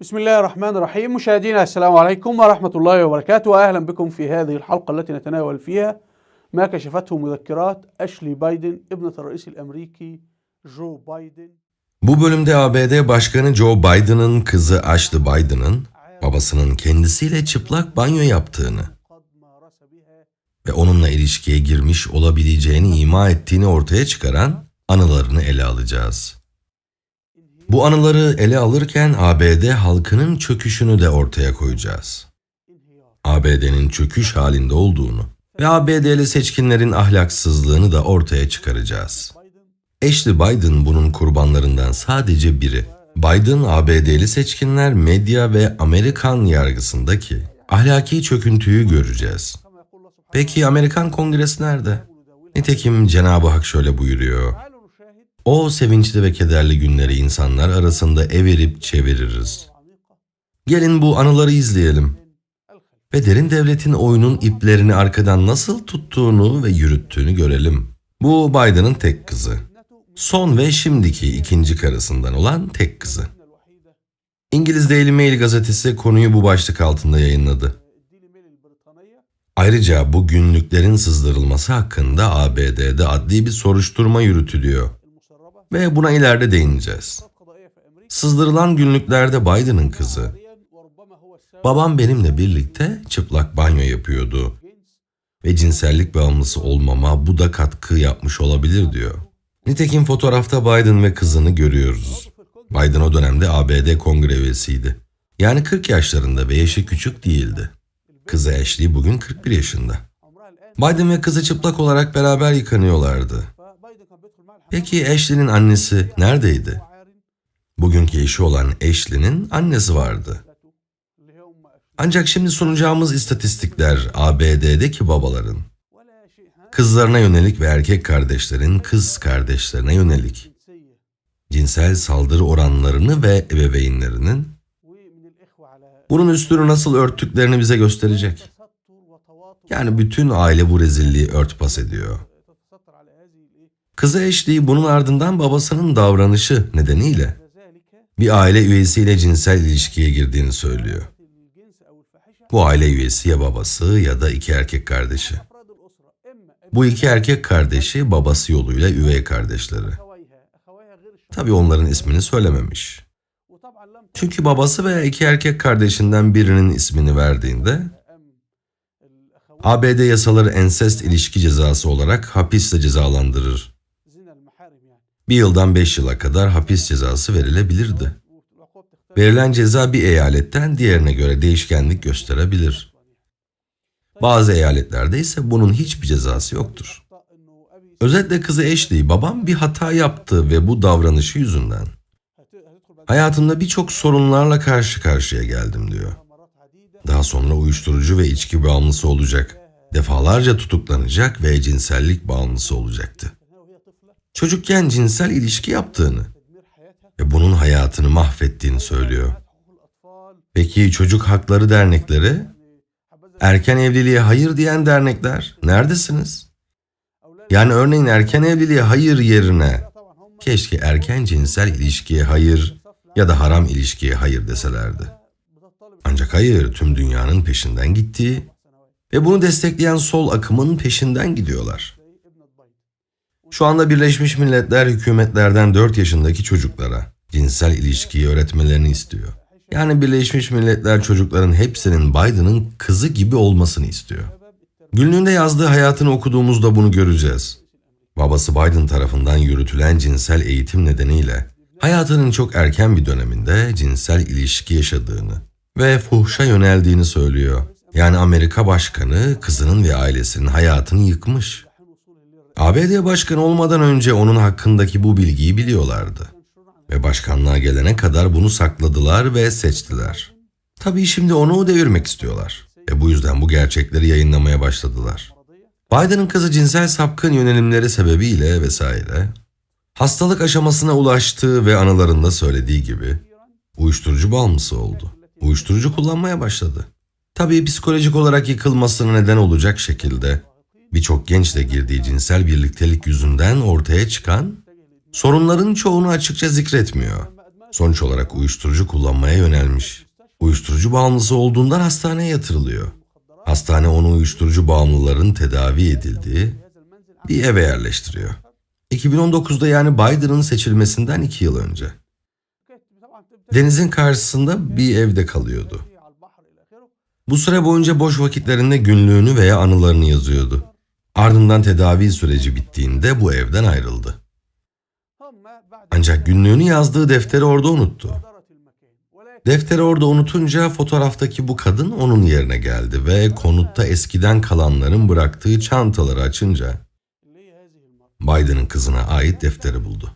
بسم الله الرحمن الرحيم مشاهدينا السلام عليكم ورحمة الله وبركاته وأهلا بكم في هذه الحلقة التي نتناول فيها ما كشفته مذكرات أشلي بايدن ابنة الرئيس الأمريكي جو بايدن Bu bölümde ABD Başkanı Joe Biden'ın kızı Ashley Biden'ın babasının kendisiyle çıplak banyo yaptığını قد مارس بها ve onunla ilişkiye girmiş olabileceğini ima ettiğini ortaya çıkaran anılarını ele alacağız. Bu anıları ele alırken ABD halkının çöküşünü de ortaya koyacağız. ABD'nin çöküş halinde olduğunu ve ABD'li seçkinlerin ahlaksızlığını da ortaya çıkaracağız. Ashley Biden bunun kurbanlarından sadece biri. Biden, ABD'li seçkinler medya ve Amerikan yargısındaki ahlaki çöküntüyü göreceğiz. Peki Amerikan Kongresi nerede? Nitekim Cenab-ı Hak şöyle buyuruyor. O sevinçli ve kederli günleri insanlar arasında everip çeviririz. Gelin bu anıları izleyelim. Ve derin devletin oyunun iplerini arkadan nasıl tuttuğunu ve yürüttüğünü görelim. Bu Biden'ın tek kızı. Son ve şimdiki ikinci karısından olan tek kızı. İngiliz Daily Mail gazetesi konuyu bu başlık altında yayınladı. Ayrıca bu günlüklerin sızdırılması hakkında ABD'de adli bir soruşturma yürütülüyor ve buna ileride değineceğiz. Sızdırılan günlüklerde Biden'ın kızı, babam benimle birlikte çıplak banyo yapıyordu ve cinsellik bağımlısı olmama bu da katkı yapmış olabilir diyor. Nitekim fotoğrafta Biden ve kızını görüyoruz. Biden o dönemde ABD kongre üyesiydi. Yani 40 yaşlarında ve yaşı küçük değildi. Kızı Ashley bugün 41 yaşında. Biden ve kızı çıplak olarak beraber yıkanıyorlardı. Peki Ashley'nin annesi neredeydi? Bugünkü eşi olan Ashley'nin annesi vardı. Ancak şimdi sunacağımız istatistikler ABD'deki babaların kızlarına yönelik ve erkek kardeşlerin kız kardeşlerine yönelik cinsel saldırı oranlarını ve ebeveynlerinin bunun üstünü nasıl örttüklerini bize gösterecek. Yani bütün aile bu rezilliği örtbas ediyor. Kızı Ashley bunun ardından babasının davranışı nedeniyle bir aile üyesiyle cinsel ilişkiye girdiğini söylüyor. Bu aile üyesi ya babası ya da iki erkek kardeşi. Bu iki erkek kardeşi babası yoluyla üvey kardeşleri. Tabi onların ismini söylememiş. Çünkü babası veya iki erkek kardeşinden birinin ismini verdiğinde ABD yasaları ensest ilişki cezası olarak hapisle cezalandırır bir yıldan beş yıla kadar hapis cezası verilebilirdi. Verilen ceza bir eyaletten diğerine göre değişkenlik gösterebilir. Bazı eyaletlerde ise bunun hiçbir cezası yoktur. Özetle kızı Ashley babam bir hata yaptı ve bu davranışı yüzünden. Hayatımda birçok sorunlarla karşı karşıya geldim diyor. Daha sonra uyuşturucu ve içki bağımlısı olacak. Defalarca tutuklanacak ve cinsellik bağımlısı olacaktı çocukken cinsel ilişki yaptığını ve bunun hayatını mahvettiğini söylüyor. Peki çocuk hakları dernekleri? Erken evliliğe hayır diyen dernekler neredesiniz? Yani örneğin erken evliliğe hayır yerine keşke erken cinsel ilişkiye hayır ya da haram ilişkiye hayır deselerdi. Ancak hayır tüm dünyanın peşinden gittiği ve bunu destekleyen sol akımın peşinden gidiyorlar. Şu anda Birleşmiş Milletler hükümetlerden 4 yaşındaki çocuklara cinsel ilişkiyi öğretmelerini istiyor. Yani Birleşmiş Milletler çocukların hepsinin Biden'ın kızı gibi olmasını istiyor. Günlüğünde yazdığı hayatını okuduğumuzda bunu göreceğiz. Babası Biden tarafından yürütülen cinsel eğitim nedeniyle hayatının çok erken bir döneminde cinsel ilişki yaşadığını ve fuhşa yöneldiğini söylüyor. Yani Amerika başkanı kızının ve ailesinin hayatını yıkmış. ABD başkanı olmadan önce onun hakkındaki bu bilgiyi biliyorlardı. Ve başkanlığa gelene kadar bunu sakladılar ve seçtiler. Tabii şimdi onu devirmek istiyorlar. Ve bu yüzden bu gerçekleri yayınlamaya başladılar. Biden'ın kızı cinsel sapkın yönelimleri sebebiyle vesaire hastalık aşamasına ulaştığı ve anılarında söylediği gibi uyuşturucu bağımlısı oldu. Uyuşturucu kullanmaya başladı. Tabii psikolojik olarak yıkılmasına neden olacak şekilde birçok gençle girdiği cinsel birliktelik yüzünden ortaya çıkan sorunların çoğunu açıkça zikretmiyor. Sonuç olarak uyuşturucu kullanmaya yönelmiş. Uyuşturucu bağımlısı olduğundan hastaneye yatırılıyor. Hastane onu uyuşturucu bağımlıların tedavi edildiği bir eve yerleştiriyor. 2019'da yani Biden'ın seçilmesinden iki yıl önce. Denizin karşısında bir evde kalıyordu. Bu süre boyunca boş vakitlerinde günlüğünü veya anılarını yazıyordu. Ardından tedavi süreci bittiğinde bu evden ayrıldı. Ancak günlüğünü yazdığı defteri orada unuttu. Defteri orada unutunca fotoğraftaki bu kadın onun yerine geldi ve konutta eskiden kalanların bıraktığı çantaları açınca Biden'ın kızına ait defteri buldu.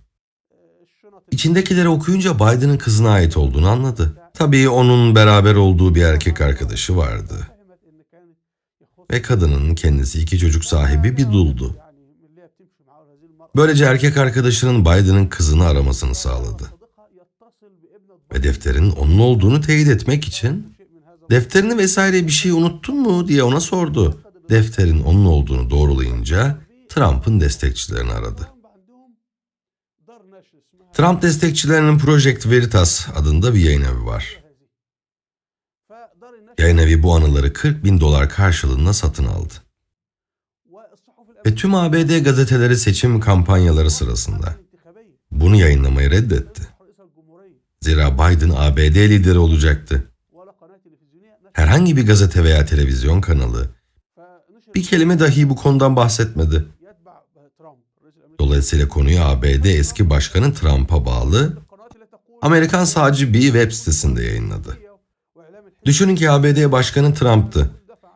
İçindekileri okuyunca Biden'ın kızına ait olduğunu anladı. Tabii onun beraber olduğu bir erkek arkadaşı vardı. Ve kadının kendisi iki çocuk sahibi bir duldu. Böylece erkek arkadaşının Biden'ın kızını aramasını sağladı. Ve defterin onun olduğunu teyit etmek için defterini vesaire bir şey unuttun mu diye ona sordu. Defterin onun olduğunu doğrulayınca Trump'ın destekçilerini aradı. Trump destekçilerinin Project Veritas adında bir yayın evi var. Yayın evi bu anıları 40 bin dolar karşılığında satın aldı. Ve tüm ABD gazeteleri seçim kampanyaları sırasında bunu yayınlamayı reddetti. Zira Biden ABD lideri olacaktı. Herhangi bir gazete veya televizyon kanalı bir kelime dahi bu konudan bahsetmedi. Dolayısıyla konuyu ABD eski başkanı Trump'a bağlı Amerikan sağcı bir web sitesinde yayınladı. Düşünün ki ABD başkanı Trump'tı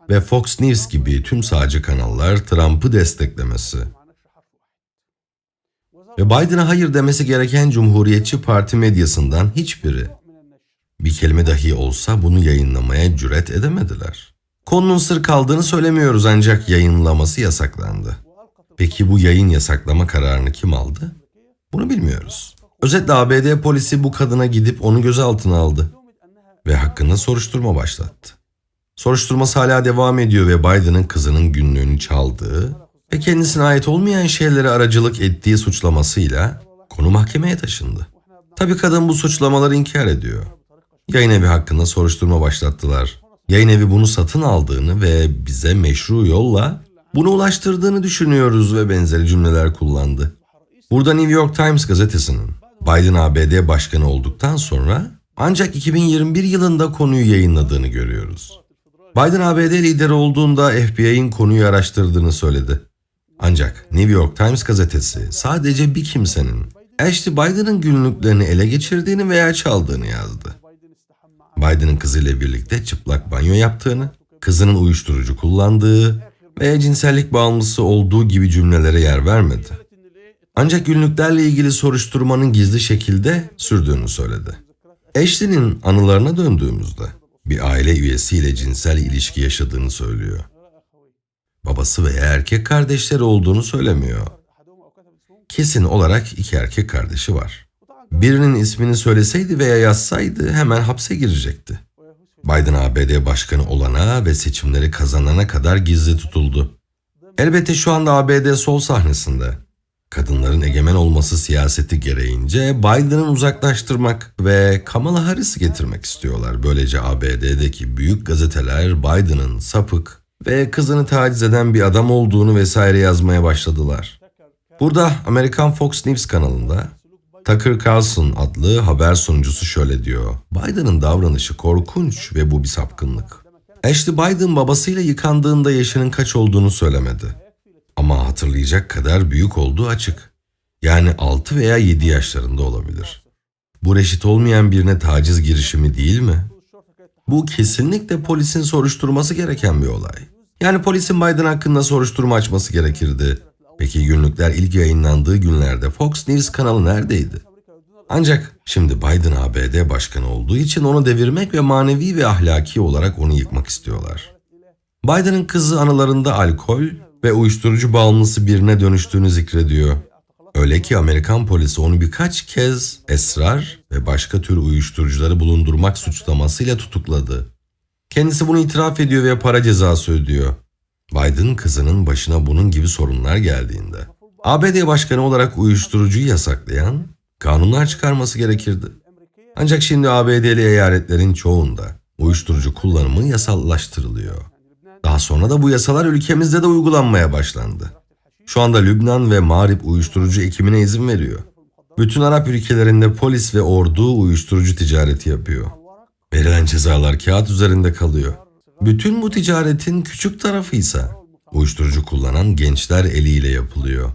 ve Fox News gibi tüm sağcı kanallar Trump'ı desteklemesi ve Biden'a hayır demesi gereken Cumhuriyetçi Parti medyasından hiçbiri bir kelime dahi olsa bunu yayınlamaya cüret edemediler. Konunun sır kaldığını söylemiyoruz ancak yayınlaması yasaklandı. Peki bu yayın yasaklama kararını kim aldı? Bunu bilmiyoruz. Özetle ABD polisi bu kadına gidip onu gözaltına aldı ve hakkında soruşturma başlattı. Soruşturması hala devam ediyor ve Biden'ın kızının günlüğünü çaldığı ve kendisine ait olmayan şeylere aracılık ettiği suçlamasıyla konu mahkemeye taşındı. Tabii kadın bu suçlamaları inkar ediyor. Yayın evi hakkında soruşturma başlattılar. Yayın evi bunu satın aldığını ve bize meşru yolla bunu ulaştırdığını düşünüyoruz ve benzeri cümleler kullandı. Burada New York Times gazetesinin Biden ABD başkanı olduktan sonra ancak 2021 yılında konuyu yayınladığını görüyoruz. Biden ABD lideri olduğunda FBI'nin konuyu araştırdığını söyledi. Ancak New York Times gazetesi sadece bir kimsenin Ashley Biden'ın günlüklerini ele geçirdiğini veya çaldığını yazdı. Biden'ın kızıyla birlikte çıplak banyo yaptığını, kızının uyuşturucu kullandığı veya cinsellik bağımlısı olduğu gibi cümlelere yer vermedi. Ancak günlüklerle ilgili soruşturmanın gizli şekilde sürdüğünü söyledi. Ashley'nin anılarına döndüğümüzde bir aile üyesiyle cinsel ilişki yaşadığını söylüyor. Babası veya erkek kardeşleri olduğunu söylemiyor. Kesin olarak iki erkek kardeşi var. Birinin ismini söyleseydi veya yazsaydı hemen hapse girecekti. Biden ABD başkanı olana ve seçimleri kazanana kadar gizli tutuldu. Elbette şu anda ABD sol sahnesinde. Kadınların egemen olması siyaseti gereğince Biden'ı uzaklaştırmak ve Kamala Harris'i getirmek istiyorlar. Böylece ABD'deki büyük gazeteler Biden'ın sapık ve kızını taciz eden bir adam olduğunu vesaire yazmaya başladılar. Burada Amerikan Fox News kanalında Tucker Carlson adlı haber sunucusu şöyle diyor. Biden'ın davranışı korkunç ve bu bir sapkınlık. Ashley Biden babasıyla yıkandığında yaşının kaç olduğunu söylemedi. Ama hatırlayacak kadar büyük olduğu açık. Yani 6 veya 7 yaşlarında olabilir. Bu reşit olmayan birine taciz girişimi değil mi? Bu kesinlikle polisin soruşturması gereken bir olay. Yani polisin Biden hakkında soruşturma açması gerekirdi. Peki günlükler ilk yayınlandığı günlerde Fox News kanalı neredeydi? Ancak şimdi Biden ABD başkanı olduğu için onu devirmek ve manevi ve ahlaki olarak onu yıkmak istiyorlar. Biden'ın kızı anılarında alkol ve uyuşturucu bağımlısı birine dönüştüğünü zikrediyor. Öyle ki Amerikan polisi onu birkaç kez esrar ve başka tür uyuşturucuları bulundurmak suçlamasıyla tutukladı. Kendisi bunu itiraf ediyor ve para cezası ödüyor. Biden kızının başına bunun gibi sorunlar geldiğinde ABD başkanı olarak uyuşturucuyu yasaklayan kanunlar çıkarması gerekirdi. Ancak şimdi ABD'li eyaletlerin çoğunda uyuşturucu kullanımı yasallaştırılıyor. Daha sonra da bu yasalar ülkemizde de uygulanmaya başlandı. Şu anda Lübnan ve Mağrip uyuşturucu ekimine izin veriyor. Bütün Arap ülkelerinde polis ve ordu uyuşturucu ticareti yapıyor. Verilen cezalar kağıt üzerinde kalıyor. Bütün bu ticaretin küçük tarafı ise uyuşturucu kullanan gençler eliyle yapılıyor.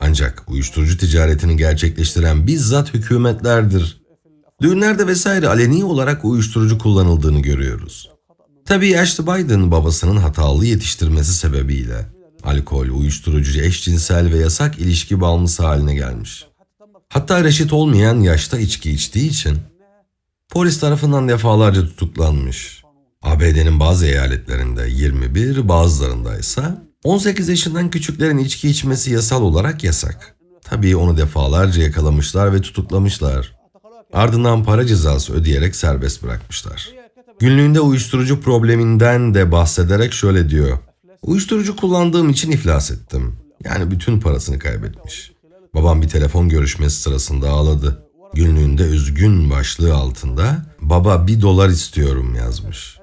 Ancak uyuşturucu ticaretini gerçekleştiren bizzat hükümetlerdir. Düğünlerde vesaire aleni olarak uyuşturucu kullanıldığını görüyoruz. Tabii Ashley Biden babasının hatalı yetiştirmesi sebebiyle alkol, uyuşturucu, eşcinsel ve yasak ilişki bağımlısı haline gelmiş. Hatta reşit olmayan yaşta içki içtiği için polis tarafından defalarca tutuklanmış. ABD'nin bazı eyaletlerinde 21, bazılarında ise 18 yaşından küçüklerin içki içmesi yasal olarak yasak. Tabii onu defalarca yakalamışlar ve tutuklamışlar. Ardından para cezası ödeyerek serbest bırakmışlar. Günlüğünde uyuşturucu probleminden de bahsederek şöyle diyor. Uyuşturucu kullandığım için iflas ettim. Yani bütün parasını kaybetmiş. Babam bir telefon görüşmesi sırasında ağladı. Günlüğünde üzgün başlığı altında baba bir dolar istiyorum yazmış.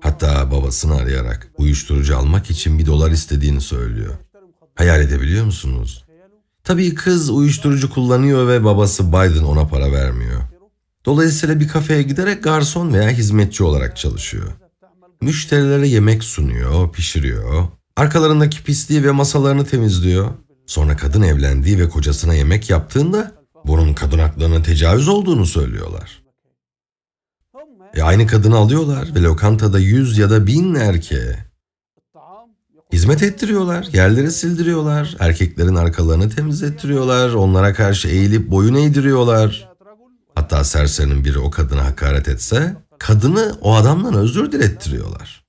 Hatta babasını arayarak uyuşturucu almak için bir dolar istediğini söylüyor. Hayal edebiliyor musunuz? Tabii kız uyuşturucu kullanıyor ve babası Biden ona para vermiyor. Dolayısıyla bir kafeye giderek garson veya hizmetçi olarak çalışıyor. Müşterilere yemek sunuyor, pişiriyor. Arkalarındaki pisliği ve masalarını temizliyor. Sonra kadın evlendiği ve kocasına yemek yaptığında bunun kadın haklarına tecavüz olduğunu söylüyorlar. E aynı kadını alıyorlar ve lokantada yüz ya da bin erkeğe hizmet ettiriyorlar, yerleri sildiriyorlar, erkeklerin arkalarını temizlettiriyorlar, onlara karşı eğilip boyun eğdiriyorlar. Hatta serserinin biri o kadına hakaret etse, kadını o adamdan özür dilettiriyorlar.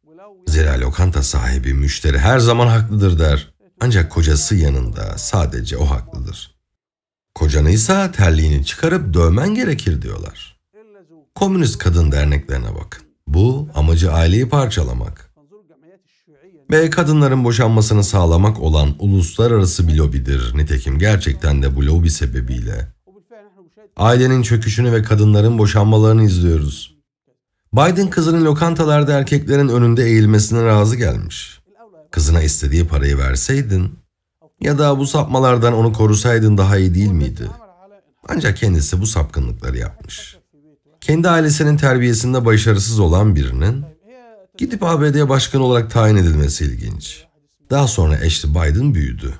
Zira lokanta sahibi müşteri her zaman haklıdır der. Ancak kocası yanında sadece o haklıdır. Kocanıysa terliğini çıkarıp dövmen gerekir diyorlar. Komünist kadın derneklerine bakın. Bu amacı aileyi parçalamak ve kadınların boşanmasını sağlamak olan uluslararası bir lobidir. Nitekim gerçekten de bu lobi sebebiyle ailenin çöküşünü ve kadınların boşanmalarını izliyoruz. Biden kızının lokantalarda erkeklerin önünde eğilmesine razı gelmiş. Kızına istediği parayı verseydin ya da bu sapmalardan onu korusaydın daha iyi değil miydi? Ancak kendisi bu sapkınlıkları yapmış. Kendi ailesinin terbiyesinde başarısız olan birinin gidip ABD başkanı olarak tayin edilmesi ilginç. Daha sonra Ashley Biden büyüdü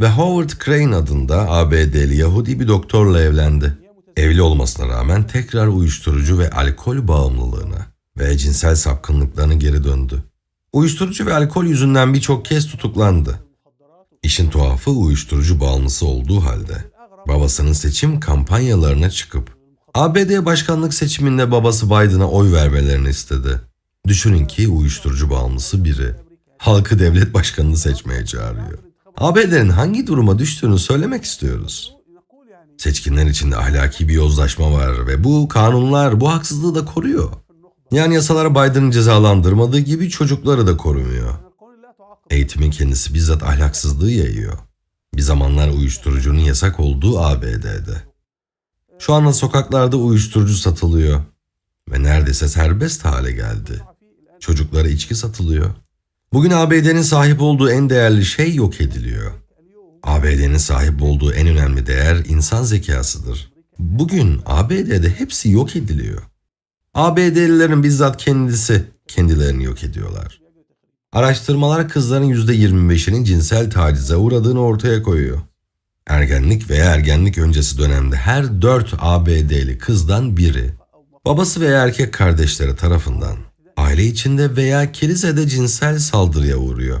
ve Howard Crane adında ABD'li Yahudi bir doktorla evlendi. Evli olmasına rağmen tekrar uyuşturucu ve alkol bağımlılığına ve cinsel sapkınlıklarına geri döndü. Uyuşturucu ve alkol yüzünden birçok kez tutuklandı. İşin tuhafı uyuşturucu bağımlısı olduğu halde babasının seçim kampanyalarına çıkıp ABD başkanlık seçiminde babası Biden'a oy vermelerini istedi. Düşünün ki uyuşturucu bağımlısı biri halkı devlet başkanını seçmeye çağırıyor. ABD'nin hangi duruma düştüğünü söylemek istiyoruz. Seçkinler içinde ahlaki bir yozlaşma var ve bu kanunlar bu haksızlığı da koruyor. Yani yasalar Biden'ı cezalandırmadığı gibi çocukları da korumuyor. Eğitimin kendisi bizzat ahlaksızlığı yayıyor. Bir zamanlar uyuşturucunun yasak olduğu ABD'de. Şu anda sokaklarda uyuşturucu satılıyor ve neredeyse serbest hale geldi. Çocuklara içki satılıyor. Bugün ABD'nin sahip olduğu en değerli şey yok ediliyor. ABD'nin sahip olduğu en önemli değer insan zekasıdır. Bugün ABD'de hepsi yok ediliyor. ABD'lilerin bizzat kendisi kendilerini yok ediyorlar. Araştırmalar kızların %25'inin cinsel tacize uğradığını ortaya koyuyor. Ergenlik veya ergenlik öncesi dönemde her 4 ABD'li kızdan biri babası veya erkek kardeşleri tarafından aile içinde veya kilisede cinsel saldırıya uğruyor.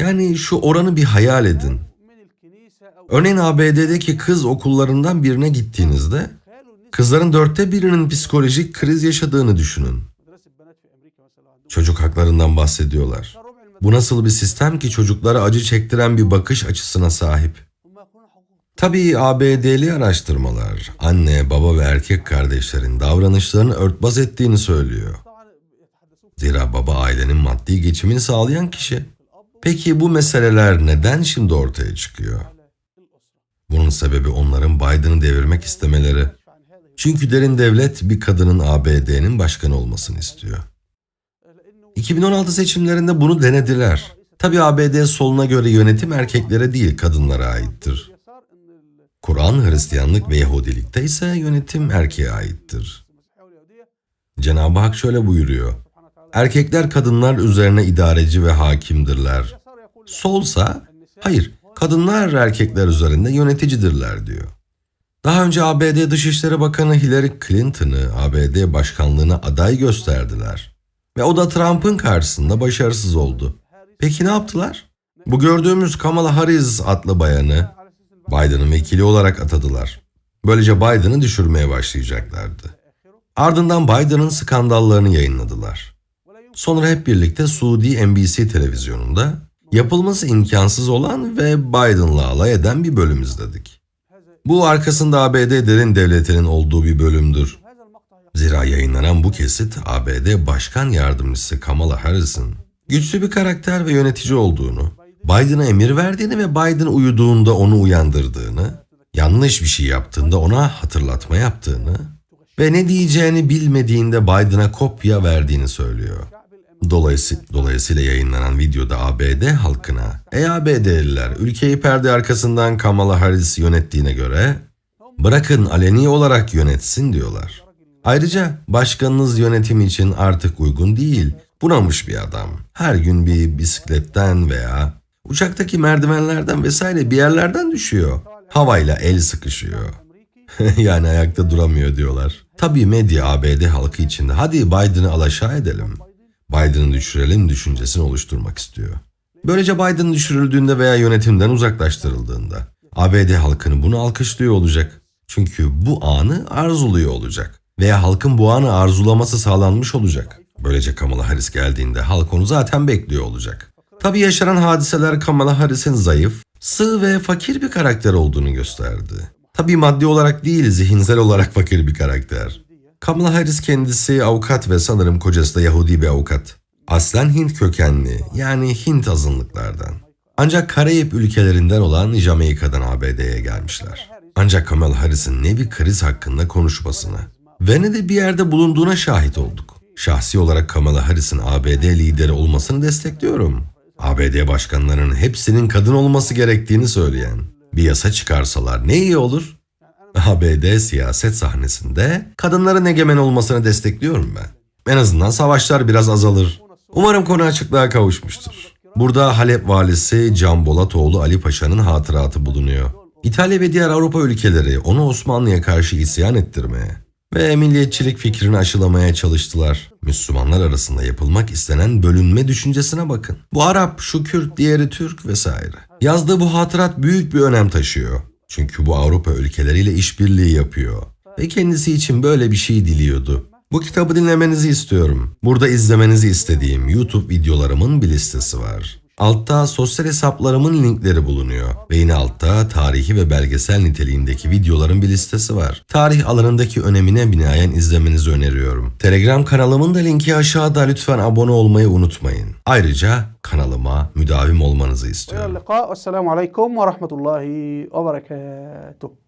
Yani şu oranı bir hayal edin. Örneğin ABD'deki kız okullarından birine gittiğinizde kızların dörtte birinin psikolojik kriz yaşadığını düşünün. Çocuk haklarından bahsediyorlar. Bu nasıl bir sistem ki çocuklara acı çektiren bir bakış açısına sahip? Tabii ABD'li araştırmalar anne, baba ve erkek kardeşlerin davranışlarını örtbas ettiğini söylüyor. Zira baba ailenin maddi geçimini sağlayan kişi. Peki bu meseleler neden şimdi ortaya çıkıyor? Bunun sebebi onların Biden'ı devirmek istemeleri. Çünkü derin devlet bir kadının ABD'nin başkanı olmasını istiyor. 2016 seçimlerinde bunu denediler. Tabi ABD soluna göre yönetim erkeklere değil kadınlara aittir. Kur'an, Hristiyanlık ve Yahudilikte ise yönetim erkeğe aittir. Cenab-ı Hak şöyle buyuruyor. Erkekler kadınlar üzerine idareci ve hakimdirler. Solsa, hayır, kadınlar erkekler üzerinde yöneticidirler diyor. Daha önce ABD Dışişleri Bakanı Hillary Clinton'ı ABD başkanlığına aday gösterdiler. Ve o da Trump'ın karşısında başarısız oldu. Peki ne yaptılar? Bu gördüğümüz Kamala Harris adlı bayanı Biden'ın vekili olarak atadılar. Böylece Biden'ı düşürmeye başlayacaklardı. Ardından Biden'ın skandallarını yayınladılar. Sonra hep birlikte Suudi NBC televizyonunda yapılması imkansız olan ve Biden'la alay eden bir bölüm izledik. Bu arkasında ABD derin devletinin olduğu bir bölümdür. Zira yayınlanan bu kesit ABD Başkan Yardımcısı Kamala Harris'in güçlü bir karakter ve yönetici olduğunu, Biden'a emir verdiğini ve Biden uyuduğunda onu uyandırdığını, yanlış bir şey yaptığında ona hatırlatma yaptığını ve ne diyeceğini bilmediğinde Biden'a kopya verdiğini söylüyor. Dolayısıyla, dolayısıyla yayınlanan videoda ABD halkına, ey ABD'liler ülkeyi perde arkasından Kamala Harris yönettiğine göre bırakın aleni olarak yönetsin diyorlar. Ayrıca başkanınız yönetim için artık uygun değil, bunamış bir adam. Her gün bir bisikletten veya uçaktaki merdivenlerden vesaire bir yerlerden düşüyor. Havayla el sıkışıyor. yani ayakta duramıyor diyorlar. Tabii medya ABD halkı içinde hadi Biden'ı alaşağı edelim. Biden'ı düşürelim düşüncesini oluşturmak istiyor. Böylece Biden düşürüldüğünde veya yönetimden uzaklaştırıldığında ABD halkını bunu alkışlıyor olacak. Çünkü bu anı arzuluyor olacak. Veya halkın bu anı arzulaması sağlanmış olacak. Böylece Kamala Harris geldiğinde halk onu zaten bekliyor olacak. Tabii yaşanan hadiseler Kamala Harris'in zayıf, sığ ve fakir bir karakter olduğunu gösterdi. Tabii maddi olarak değil, zihinsel olarak fakir bir karakter. Kamala Harris kendisi avukat ve sanırım kocası da Yahudi bir avukat. Aslen Hint kökenli, yani Hint azınlıklardan. Ancak Karayip ülkelerinden olan Jamaika'dan ABD'ye gelmişler. Ancak Kamala Harris'in ne bir kriz hakkında konuşmasına ve ne de bir yerde bulunduğuna şahit olduk. Şahsi olarak Kamala Harris'in ABD lideri olmasını destekliyorum. ABD başkanlarının hepsinin kadın olması gerektiğini söyleyen bir yasa çıkarsalar ne iyi olur? ABD siyaset sahnesinde kadınların egemen olmasını destekliyorum ben. En azından savaşlar biraz azalır. Umarım konu açıklığa kavuşmuştur. Burada Halep valisi Can Bolatoğlu Ali Paşa'nın hatıratı bulunuyor. İtalya ve diğer Avrupa ülkeleri onu Osmanlı'ya karşı isyan ettirmeye ve milliyetçilik fikrini aşılamaya çalıştılar. Müslümanlar arasında yapılmak istenen bölünme düşüncesine bakın. Bu Arap, şu Kürt, diğeri Türk vesaire. Yazdığı bu hatırat büyük bir önem taşıyor. Çünkü bu Avrupa ülkeleriyle işbirliği yapıyor. Ve kendisi için böyle bir şey diliyordu. Bu kitabı dinlemenizi istiyorum. Burada izlemenizi istediğim YouTube videolarımın bir listesi var. Altta sosyal hesaplarımın linkleri bulunuyor ve yine altta tarihi ve belgesel niteliğindeki videoların bir listesi var. Tarih alanındaki önemine binaen izlemenizi öneriyorum. Telegram kanalımın da linki aşağıda lütfen abone olmayı unutmayın. Ayrıca kanalıma müdavim olmanızı istiyorum. Selamun ve Rahmetullahi ve Berekatuhu.